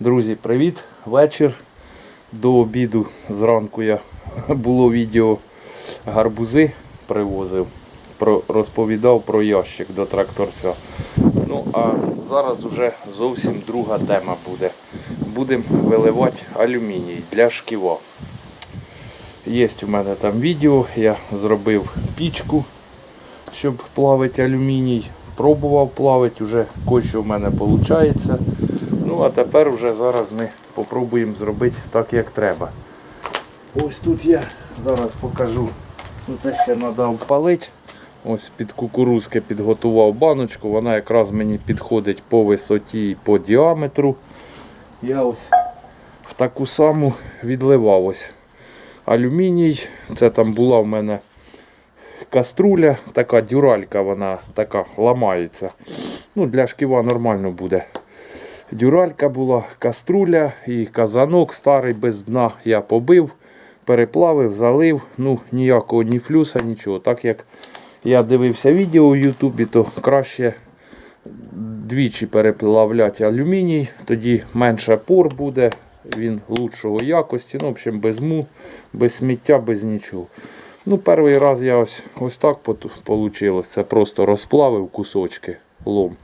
Друзі, привіт! Вечір. До обіду зранку я було відео гарбузи привозив, розповідав про ящик до тракторця. Ну а зараз вже зовсім друга тема буде. Будемо виливати алюміній для шківа. Є у мене там відео, я зробив пічку, щоб плавити алюміній. Пробував плавити, вже кое-що в мене виходить. Ну а тепер вже зараз ми попробуємо зробити так, як треба. Ось тут я зараз покажу. Ну це ще треба обпалити. Ось під кукурузки підготував баночку, вона якраз мені підходить по висоті і по діаметру. Я ось в таку саму відливав ось алюміній. Це там була в мене каструля, така дюралька, вона така ламається. Ну, Для шківа нормально буде. Дюралька була, каструля і казанок старий без дна я побив, переплавив, залив. Ну, ніякого ні флюса, нічого. Так як я дивився відео в Ютубі, то краще двічі переплавляти алюміній, тоді менше пор буде, він лучшого якості. Ну, в общем, без му, без сміття, без нічого. Ну, перший раз я ось, ось так вийшло. Це просто розплавив кусочки лом.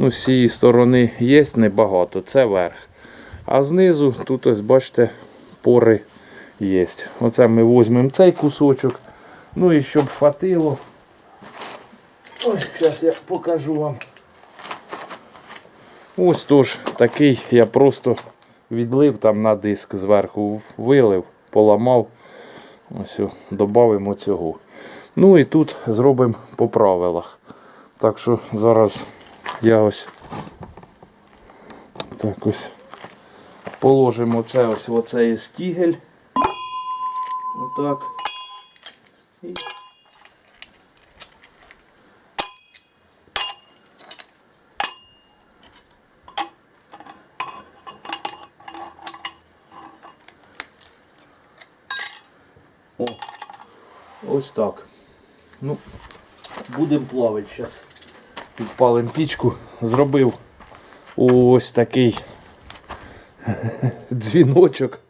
Ну, з цієї сторони є небагато, це верх. А знизу тут ось бачите, пори є. Оце ми візьмемо цей кусочок. Ну і щоб хватило. Ось, зараз я покажу вам. Ось тож такий я просто відлив там на диск зверху, вилив, поламав. Ось, додамо цього. Ну і тут зробимо по правилах. Так що зараз я ось так ось положимо це ось в оцей стігель. Отак. І О, ось так. Ну, будемо плавати зараз. Підпалим пічку. Зробив ось такий дзвіночок.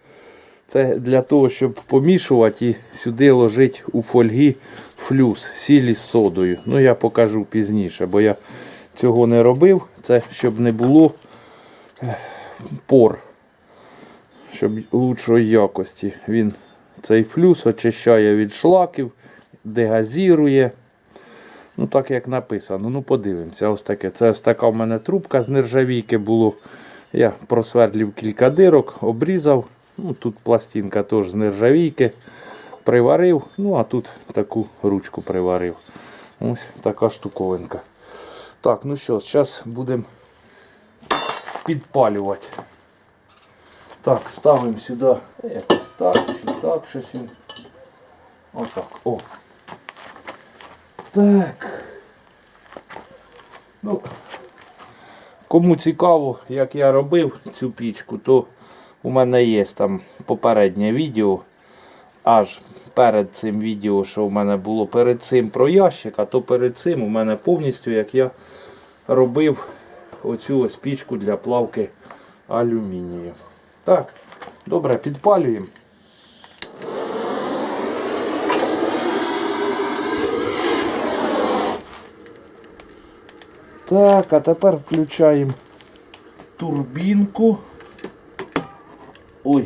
Це для того, щоб помішувати і сюди ложити у фольги флюс, сілі з содою. Ну я покажу пізніше, бо я цього не робив. Це щоб не було пор, щоб лучшої якості. Він цей флюс очищає від шлаків, дегазірує. Ну, так як написано. Ну, подивимося. Ось таке. Це ось така в мене трубка з нержавійки було. Я просвердлив кілька дирок, обрізав. Ну, Тут пластинка теж з нержавійки. Приварив. Ну, а тут таку ручку приварив. Ось така штуковинка. Так, ну що, зараз будемо підпалювати. Так, ставимо сюди якось так, чи так, щось. Отак. О. Так. Ну, кому цікаво, як я робив цю пічку, то у мене є там попереднє відео. Аж перед цим відео, що в мене було перед цим про ящик, а то перед цим у мене повністю як я робив оцю ось пічку для плавки алюмінію. Так, добре, підпалюємо. Так, а тепер включаємо турбінку. Ой.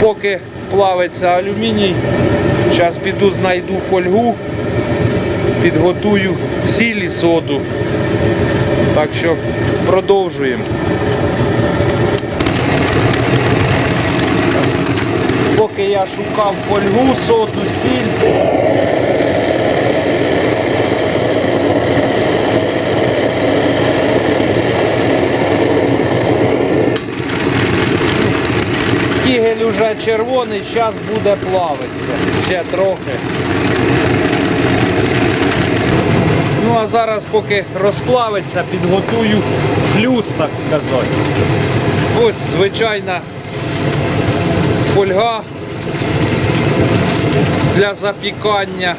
Поки плавиться алюміній, зараз піду знайду фольгу підготую сіль і соду. Так що продовжуємо. Поки я шукав фольгу, соду, сіль. Тігель уже червоний, зараз буде плавитися. Ще трохи. Ну а зараз, поки розплавиться, підготую шлюз, так сказати. Ось звичайна фольга для запікання.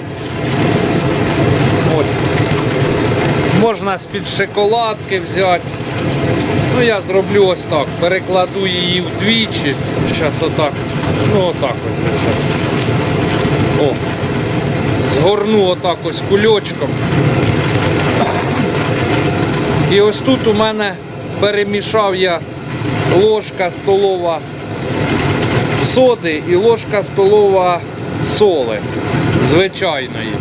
Ось. Можна з-під шоколадки взяти. Ну я зроблю ось так. Перекладу її вдвічі. Зараз отак. Ну отак ось. Зараз. О. Згорну отак ось кульочком. І ось тут у мене перемішав я ложка столова соди і ложка столова соли звичайної.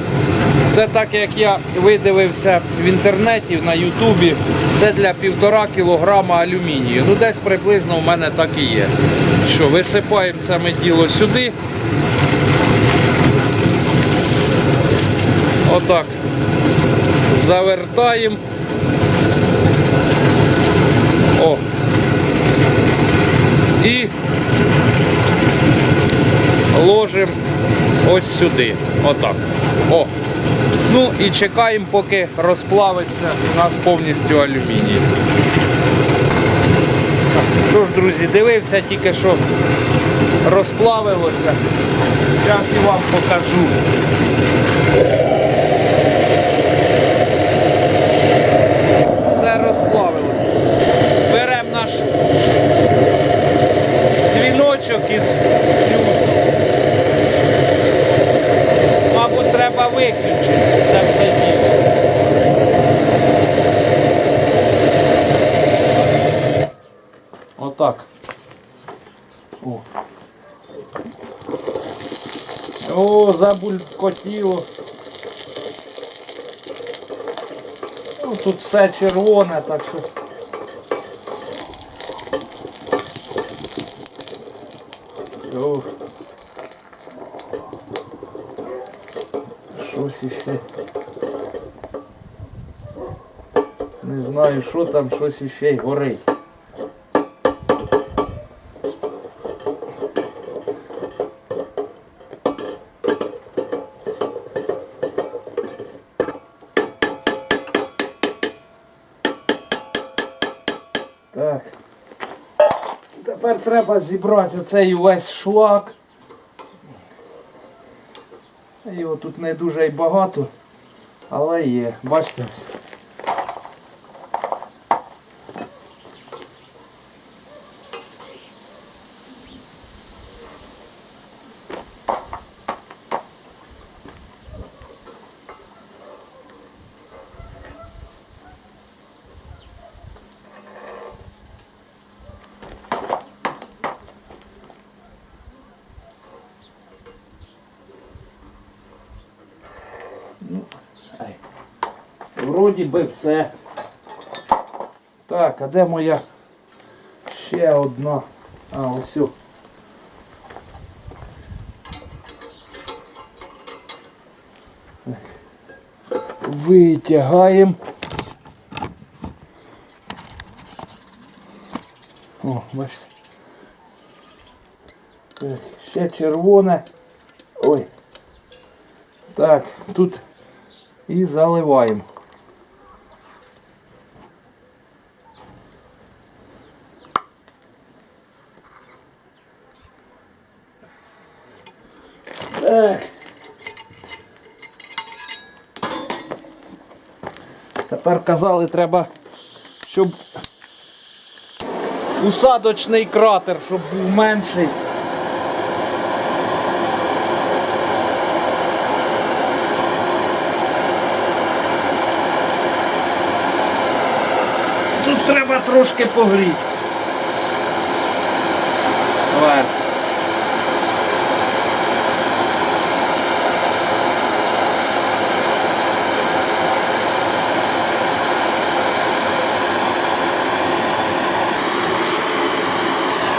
Це так як я видивився в інтернеті на Ютубі. Це для півтора кілограма алюмінію. Ну десь приблизно у мене так і є. Що, висипаємо це ми діло сюди. Отак. Завертаємо. О. І ложимо ось сюди. Отак. О. Ну і чекаємо, поки розплавиться у нас повністю алюміній. Що ж, друзі, дивився тільки що розплавилося. Зараз і вам покажу. Все розплавилося. Беремо наш дзвіночок із плюсом. Мабуть, треба виключити це все діло. Отак. О. О, забулькотіло. Ну, тут все червоне, так що. Ох. Щось іще. Не знаю, що там, щось іще горить. Треба зібрати оцей весь шлак. Його тут не дуже й багато, але є. Бачите? Вроді би все. Так, а де моя ще одна? А, ось. Витягаємо. О, бачите. Так, ще червоне. Ой. Так, тут і заливаємо. Тепер казали, треба, щоб усадочний кратер, щоб був менший. Тут треба трошки погріти. Вверх.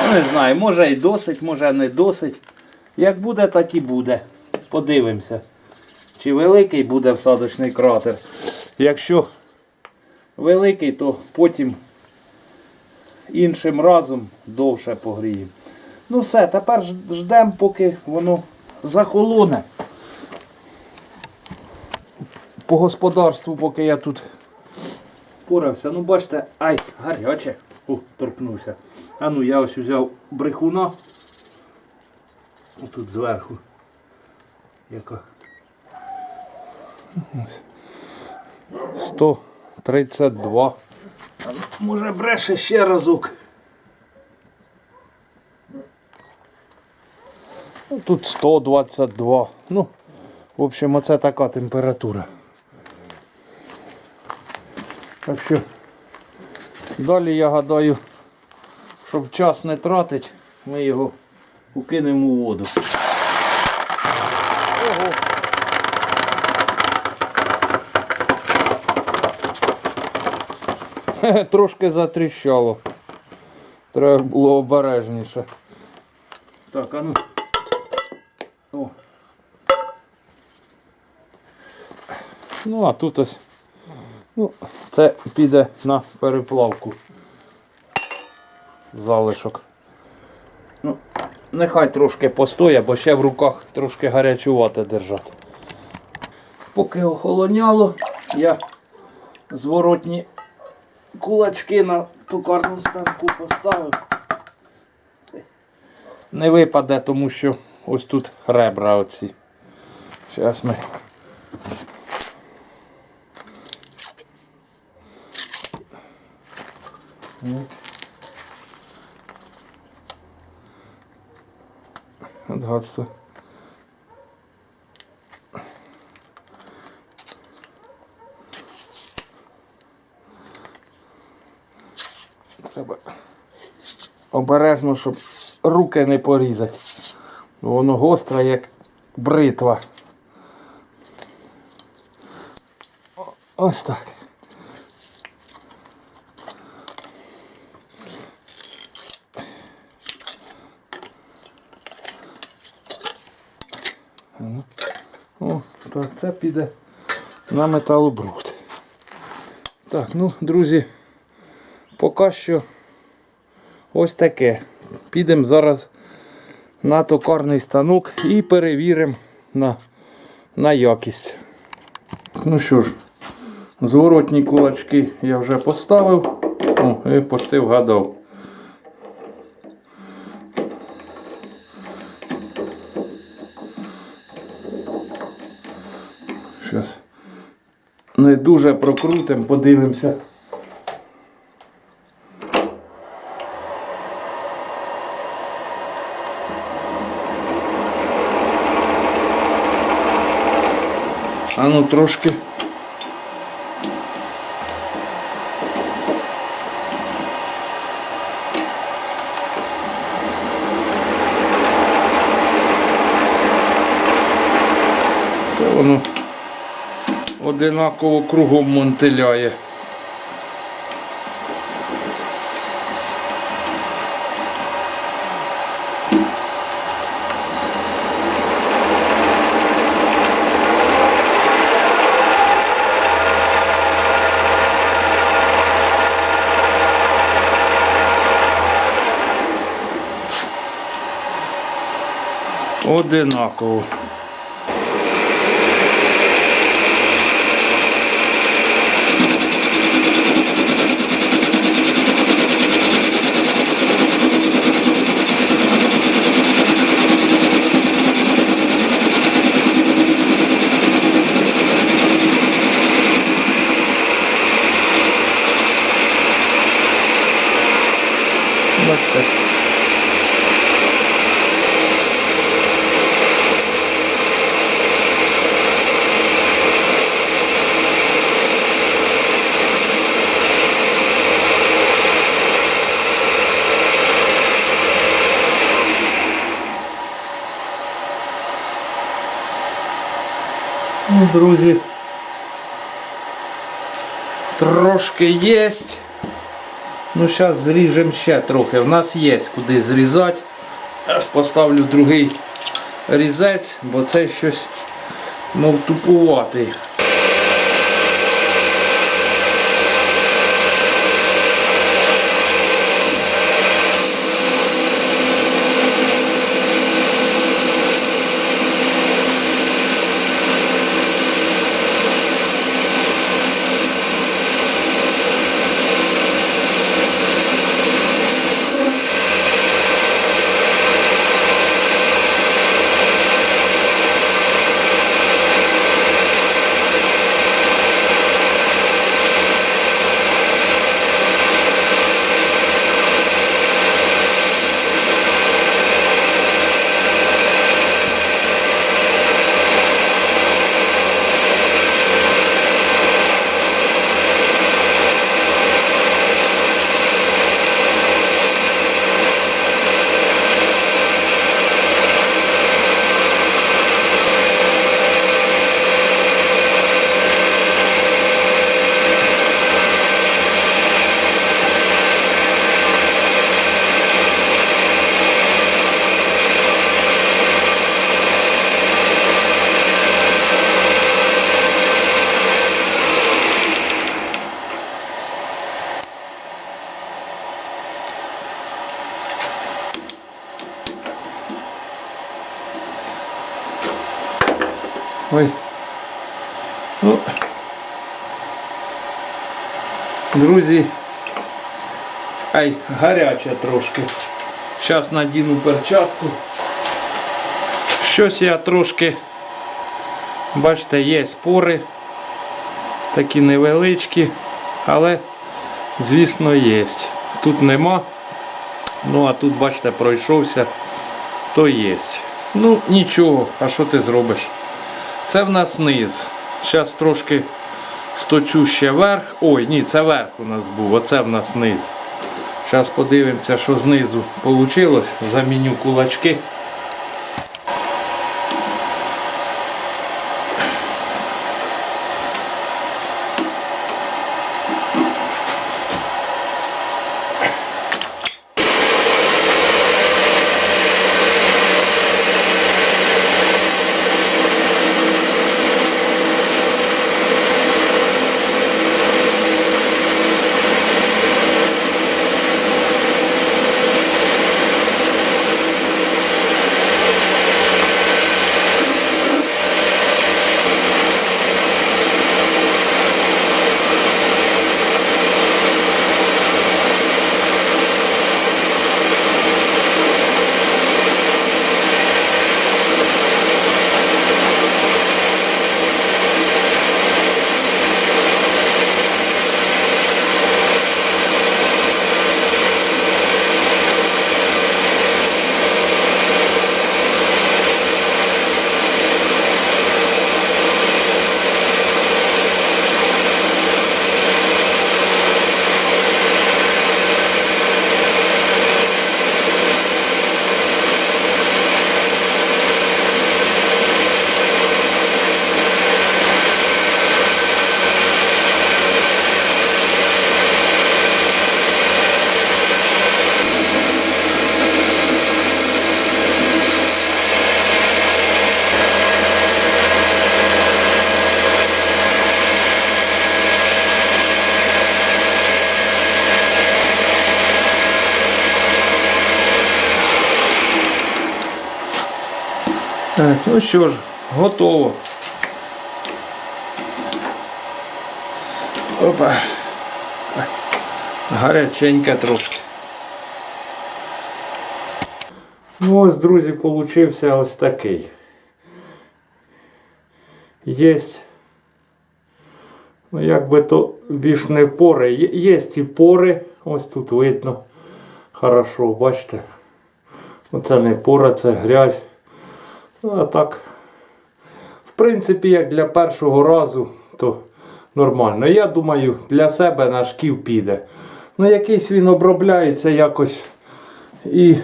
Ну, Не знаю, може і досить, може не досить. Як буде, так і буде. Подивимося. Чи великий буде всадочний кратер. Якщо великий, то потім іншим разом довше погріємо. Ну все, тепер ждемо, поки воно захолоне. по господарству, поки я тут порався. Ну, бачите, ай, гаряче. О, торкнувся. А ну я ось взяв брехуна. Отут зверху. Яка. Ось. 132. А ну, Може бреше ще разок. Ну, Тут 122. Ну, в общем, оце така температура. Так що далі я гадаю, щоб час не тратить, ми його укинемо у воду. Ого. Трошки затріщало. Треба було обережніше. Так, а ну. О. Ну, а тут ось. Ну, це піде на переплавку. Залишок. Ну, нехай трошки постоє, бо ще в руках трошки гарячувати держати. Поки охолоняло, я зворотні кулачки на токарному станку поставив. Не випаде, тому що ось тут ребра оці. Зараз ми. От гадство. Треба обережно, щоб руки не порізати. Воно гостре, як бритва. Ось так. Так, це піде на металобруд. Так, ну, друзі, поки що ось таке. Підемо зараз на токарний станок і перевіримо на, на якість. Ну що ж, зворотні кулачки я вже поставив. О, і почти вгадав. Дуже прокрутимо, подивимося. А ну трошки. Та воно одинаково кругом монтиляє. Одинаково. Бачите. Ну, друзі. Трошки єсть. Ну, зараз зріжемо ще трохи. У нас є куди зрізати. Зараз поставлю другий різець, бо це щось мов тупуватий. Ой. Ну, друзі. Ай, гаряче трошки. Зараз надіну перчатку. Щось я трошки, бачите, є спори. Такі невеличкі, але, звісно, є. Тут нема. Ну, а тут, бачите, пройшовся, то є. Ну, нічого, а що ти зробиш? Це в нас низ. Зараз трошки сточу ще верх. Ой, ні, це верх у нас був, оце в нас низ. Зараз подивимося, що знизу вийшло. Заміню кулачки. Так, ну що ж, готово. Опа. Гаряченька трошки. Ну ось, друзі, получився ось такий. Єсть. Ну, як би то більш не пори. Є, є і пори. Ось тут видно. Хорошо, бачите. Оце не пора, це грязь. Ну, а так, в принципі, як для першого разу, то нормально. Я думаю, для себе на шків піде. Ну, якийсь він обробляється якось і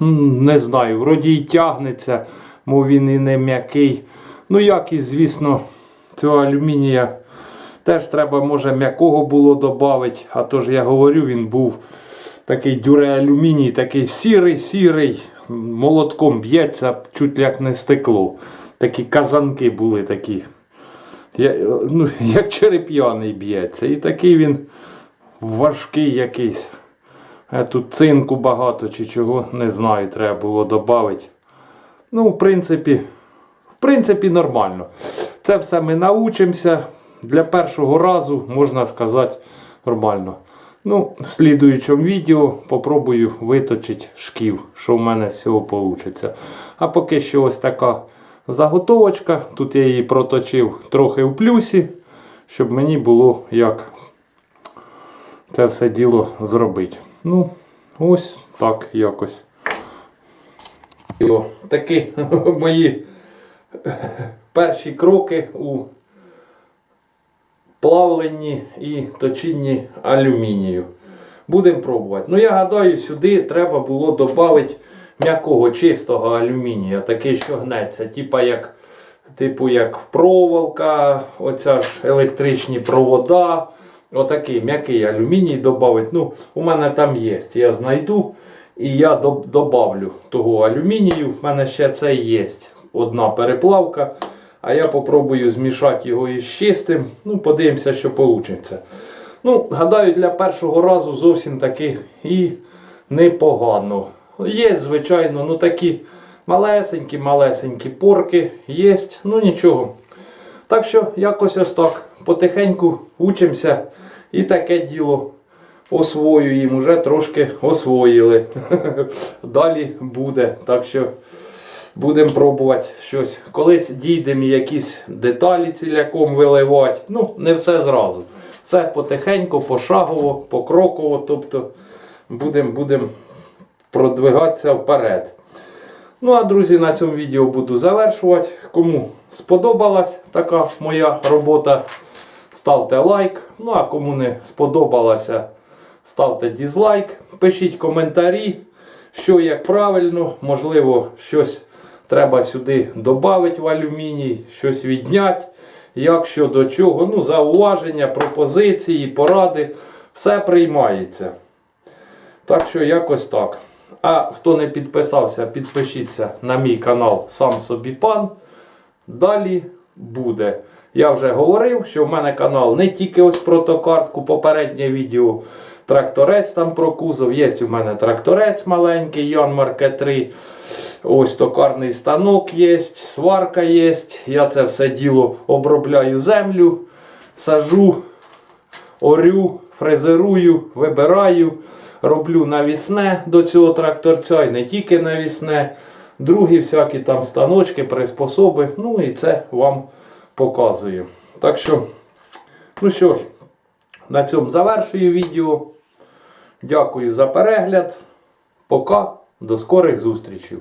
не знаю, вроді й тягнеться, мов він і не м'який. Ну, якість, звісно, цього алюмінія теж треба, може, м'якого було додати. А то ж я говорю, він був такий дюреалюміній, такий сірий, сірий, молотком б'ється, чуть як не стекло. Такі казанки були такі. Я, ну, як череп'яний б'ється. І такий він важкий якийсь. Тут цинку багато чи чого, не знаю, треба було додати. Ну, в принципі, в принципі, нормально. Це все ми научимося. Для першого разу, можна сказати, нормально. Ну, в слідуючому відео попробую виточити шків, що в мене з цього вийде. А поки що ось така заготовочка. Тут я її проточив трохи в плюсі, щоб мені було як це все діло зробити. Ну, ось так якось. Такі мої перші кроки у плавленні і точінні алюмінію. Будемо пробувати. Ну, я гадаю, сюди треба було додати м'якого чистого алюмінія, такий, що гнеться. Типа як, типу як проволока, оця ж електричні провода. Отакий м'який алюміній додати. Ну, у мене там є. Я знайду і я додавлю того алюмінію. У мене ще це є. Одна переплавка. А я попробую змішати його із чистим. Ну, подивимося, що вийде. Ну, гадаю, для першого разу зовсім таки і непогано. Є, звичайно, ну такі Малесенькі, малесенькі порки є, ну нічого. Так що якось ось так потихеньку учимося і таке діло освоюємо, уже трошки освоїли. Далі буде. Так що будемо пробувати щось. Колись дійдемо якісь деталі ціляком виливати. Ну, не все зразу. Все потихеньку, пошагово, покроково. Тобто будемо будем продвигатися вперед. Ну а друзі, на цьому відео буду завершувати. Кому сподобалась така моя робота, ставте лайк. Ну а кому не сподобалася, ставте дізлайк. Пишіть коментарі, що як правильно, можливо, щось треба сюди додати в алюміній, щось відняти. Як що до чого, ну, зауваження, пропозиції, поради, все приймається. Так що якось так. А хто не підписався, підпишіться на мій канал Сам собі пан. Далі буде. Я вже говорив, що в мене канал не тільки ось про токартку, попереднє відео. Тракторець там про кузов. Є у мене тракторець маленький, Ян Марке 3. Ось токарний станок є, сварка є. Я це все діло обробляю землю, сажу орю, фрезерую, вибираю, роблю навісне до цього тракторця і не тільки навісне, другі всякі там станочки, приспособи. Ну і це вам показую. Так що, ну що ж, на цьому завершую відео. Дякую за перегляд. Пока, до скорих зустрічей.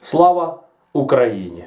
Слава Україні!